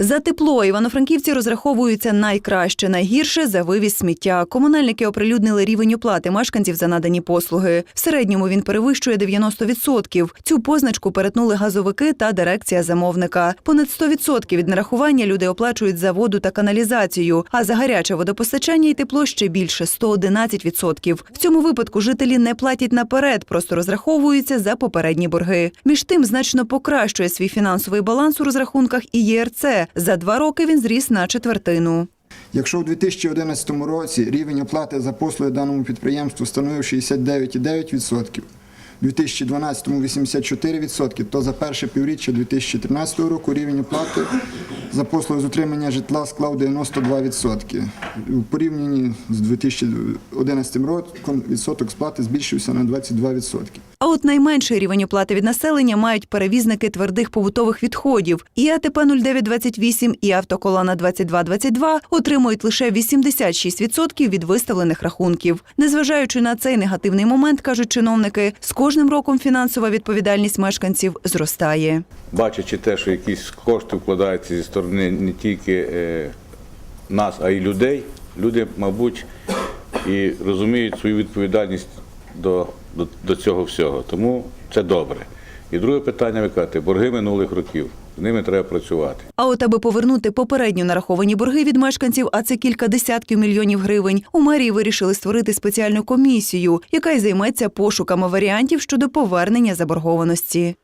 За тепло івано-франківці розраховуються найкраще, найгірше за вивіз сміття. Комунальники оприлюднили рівень оплати мешканців за надані послуги. В середньому він перевищує 90%. Цю позначку перетнули газовики та дирекція замовника. Понад 100% від нарахування люди оплачують за воду та каналізацію, а за гаряче водопостачання і тепло ще більше 111%. В цьому випадку жителі не платять наперед, просто розраховуються за попередні борги. Між тим значно покращує свій фінансовий баланс у розрахунках і ЄРЦ. За два роки він зріс на четвертину. Якщо у 2011 році рівень оплати за послуги даному підприємству становив 69,9%, у 2012 – 84%, то за перше півріччя 2013 року рівень оплати за послуги з утримання житла склав 92%. У порівнянні з 2011 роком відсоток сплати збільшився на 22%. А от найменший рівень оплати від населення мають перевізники твердих побутових відходів. І АТП 0928, і автоколона 2222 отримують лише 86% від виставлених рахунків. Незважаючи на цей негативний момент, кажуть чиновники, з кожним роком фінансова відповідальність мешканців зростає. бачачи те, що якісь кошти вкладаються зі сторони не тільки е, нас, а й людей, люди, мабуть, і розуміють свою відповідальність до, до, до цього всього. Тому це добре. І друге питання, ви кажете, борги минулих років. З ними треба працювати. А от аби повернути попередньо нараховані борги від мешканців, а це кілька десятків мільйонів гривень, у мерії вирішили створити спеціальну комісію, яка й займеться пошуками варіантів щодо повернення заборгованості.